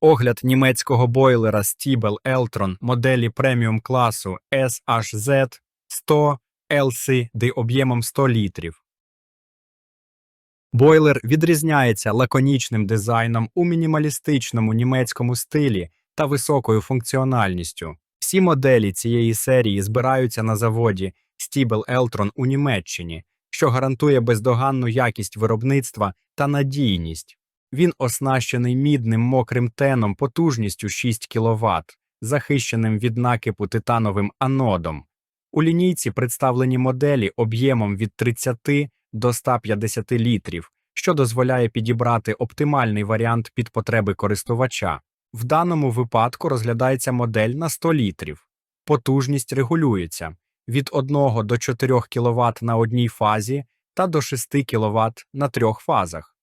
Огляд німецького бойлера Stiebel Eltron моделі преміум класу SHZ 100 LC об'ємом 100 літрів. Бойлер відрізняється лаконічним дизайном у мінімалістичному німецькому стилі та високою функціональністю. Всі моделі цієї серії збираються на заводі Stiebel Eltron у Німеччині, що гарантує бездоганну якість виробництва та надійність. Він оснащений мідним мокрим теном потужністю 6 кВт, захищеним від накипу титановим анодом. У лінійці представлені моделі об'ємом від 30 до 150 літрів, що дозволяє підібрати оптимальний варіант під потреби користувача. В даному випадку розглядається модель на 100 літрів. Потужність регулюється від 1 до 4 кВт на одній фазі та до 6 кВт на трьох фазах.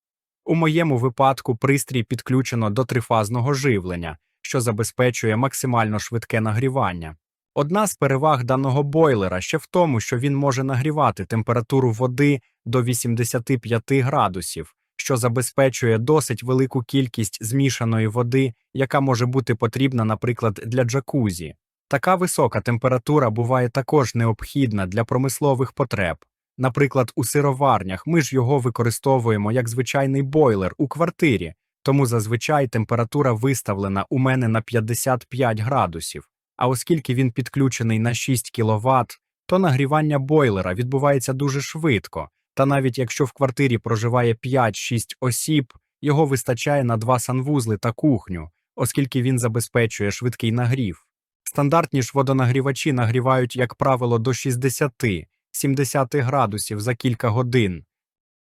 У моєму випадку пристрій підключено до трифазного живлення, що забезпечує максимально швидке нагрівання. Одна з переваг даного бойлера ще в тому, що він може нагрівати температуру води до 85 градусів, що забезпечує досить велику кількість змішаної води, яка може бути потрібна, наприклад, для джакузі. Така висока температура буває також необхідна для промислових потреб. Наприклад, у сироварнях ми ж його використовуємо як звичайний бойлер у квартирі, тому зазвичай температура виставлена у мене на 55 градусів. А оскільки він підключений на 6 кВт, то нагрівання бойлера відбувається дуже швидко, та навіть якщо в квартирі проживає 5-6 осіб, його вистачає на два санвузли та кухню, оскільки він забезпечує швидкий нагрів. Стандартні ж водонагрівачі нагрівають, як правило, до 60-70 градусів за кілька годин.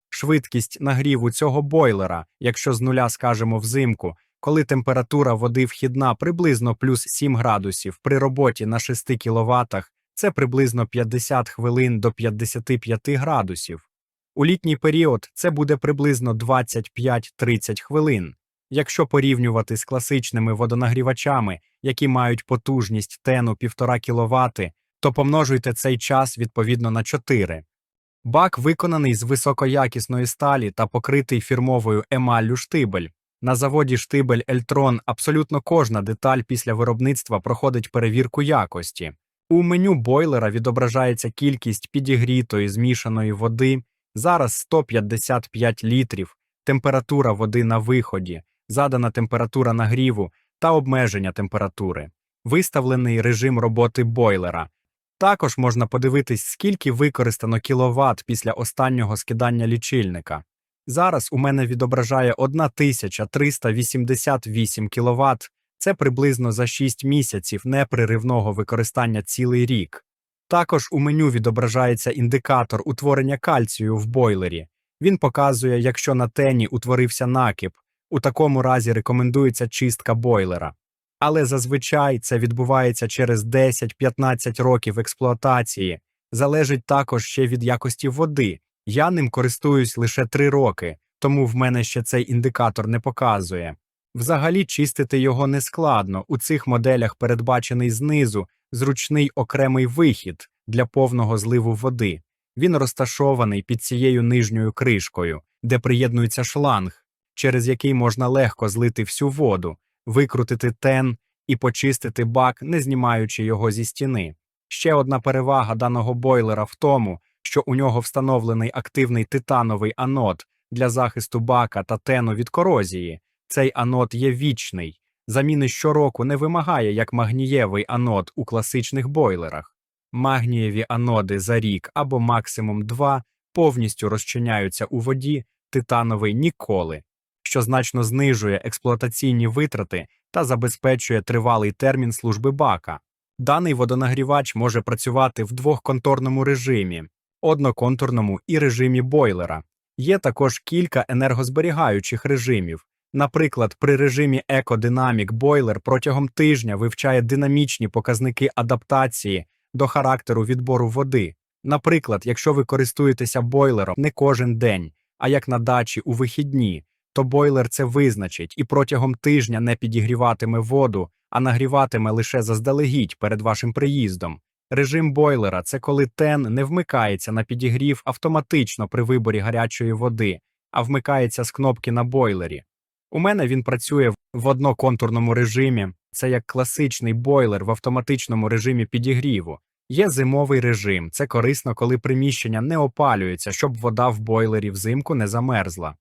Швидкість нагріву цього бойлера, якщо з нуля скажемо взимку, коли температура води вхідна приблизно плюс 7 градусів при роботі на 6 кВт, це приблизно 50 хвилин до 55 градусів. У літній період це буде приблизно 25-30 хвилин. Якщо порівнювати з класичними водонагрівачами, які мають потужність тену 1,5 кВт, то помножуйте цей час відповідно на 4. Бак виконаний з високоякісної сталі та покритий фірмовою емаллю штибель. На заводі штибель Ельтрон абсолютно кожна деталь після виробництва проходить перевірку якості. У меню бойлера відображається кількість підігрітої змішаної води, зараз 155 літрів, температура води на виході, задана температура нагріву та обмеження температури, виставлений режим роботи бойлера. Також можна подивитись, скільки використано кіловат після останнього скидання лічильника. Зараз у мене відображає 1388 кВт, це приблизно за 6 місяців непреривного використання цілий рік. Також у меню відображається індикатор утворення кальцію в бойлері. Він показує, якщо на тені утворився накип, у такому разі рекомендується чистка бойлера. Але зазвичай це відбувається через 10-15 років експлуатації, залежить також ще від якості води. Я ним користуюсь лише 3 роки, тому в мене ще цей індикатор не показує. Взагалі чистити його не складно, у цих моделях передбачений знизу зручний окремий вихід для повного зливу води. Він розташований під цією нижньою кришкою, де приєднується шланг, через який можна легко злити всю воду, викрутити тен і почистити бак, не знімаючи його зі стіни. Ще одна перевага даного бойлера в тому, що у нього встановлений активний титановий анод для захисту бака та тену від корозії. Цей анод є вічний. Заміни щороку не вимагає як магнієвий анод у класичних бойлерах. Магнієві аноди за рік або максимум два повністю розчиняються у воді, титановий ніколи, що значно знижує експлуатаційні витрати та забезпечує тривалий термін служби бака. Даний водонагрівач може працювати в двохконторному режимі, одноконтурному і режимі бойлера. Є також кілька енергозберігаючих режимів. Наприклад, при режимі екодинамік бойлер протягом тижня вивчає динамічні показники адаптації до характеру відбору води. Наприклад, якщо ви користуєтеся бойлером не кожен день, а як на дачі у вихідні, то бойлер це визначить і протягом тижня не підігріватиме воду, а нагріватиме лише заздалегідь перед вашим приїздом. Режим бойлера це коли тен не вмикається на підігрів автоматично при виборі гарячої води, а вмикається з кнопки на бойлері. У мене він працює в одноконтурному режимі. Це як класичний бойлер в автоматичному режимі підігріву. Є зимовий режим. Це корисно, коли приміщення не опалюється, щоб вода в бойлері взимку не замерзла.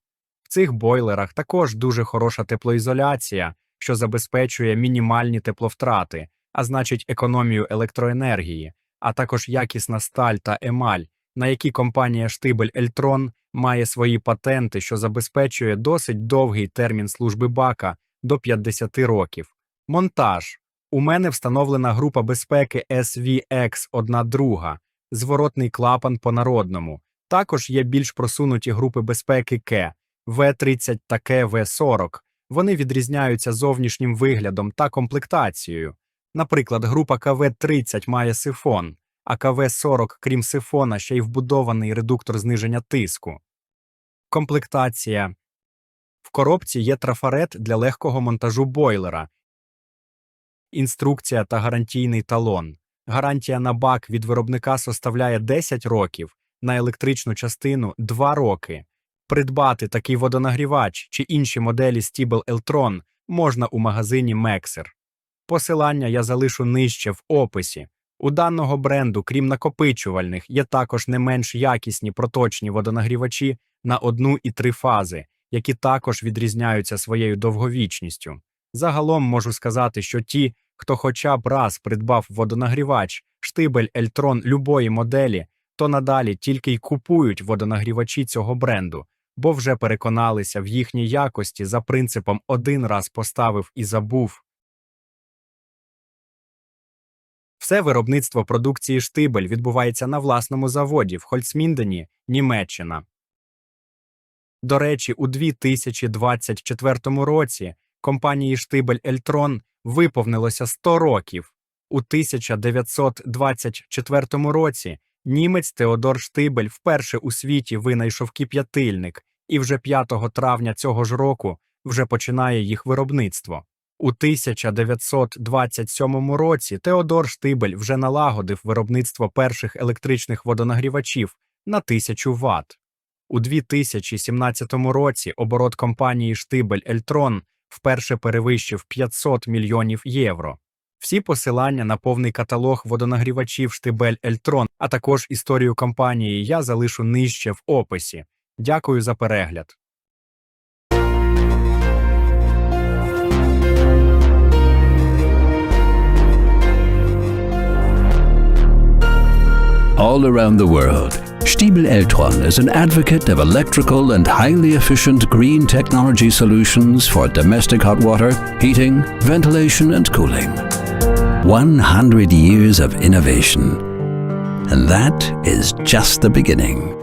Цих бойлерах також дуже хороша теплоізоляція, що забезпечує мінімальні тепловтрати, а значить економію електроенергії, а також якісна сталь та емаль, на які компанія Штибель Ельтрон має свої патенти, що забезпечує досить довгий термін служби бака до 50 років. Монтаж. У мене встановлена група безпеки SVX-1 зворотний клапан по народному. Також є більш просунуті групи безпеки К, В30 та КВ40. Вони відрізняються зовнішнім виглядом та комплектацією. Наприклад, група КВ30 має сифон, а КВ40, крім сифона, ще й вбудований редуктор зниження тиску. Комплектація. В коробці є трафарет для легкого монтажу бойлера, інструкція та гарантійний талон. Гарантія на бак від виробника составляє 10 років, на електричну частину 2 роки. Придбати такий водонагрівач чи інші моделі Stibel Eltron можна у магазині Mexer. Посилання я залишу нижче в описі. У даного бренду, крім накопичувальних, є також не менш якісні проточні водонагрівачі на одну і три фази, які також відрізняються своєю довговічністю. Загалом можу сказати, що ті, хто хоча б раз придбав водонагрівач, штибель Ельтрон любої моделі, то надалі тільки й купують водонагрівачі цього бренду, бо вже переконалися в їхній якості за принципом один раз поставив і забув. Все виробництво продукції штибель відбувається на власному заводі в Хольцміндені, Німеччина. До речі, у 2024 році компанії Штибель Ельтрон виповнилося 100 років. У 1924 році німець Теодор Штибель вперше у світі винайшов кип'ятильник, і вже 5 травня цього ж року вже починає їх виробництво. У 1927 році Теодор Штибель вже налагодив виробництво перших електричних водонагрівачів на 1000 Вт. У 2017 році оборот компанії Штибель Ельтрон вперше перевищив 500 мільйонів євро. Всі посилання на повний каталог водонагрівачів Штибель Ельтрон, а також історію компанії я залишу нижче в описі. Дякую за перегляд. all around the world. Stiebel Eltron is an advocate of electrical and highly efficient green technology solutions for domestic hot water, heating, ventilation, and cooling. 100 years of innovation. And that is just the beginning.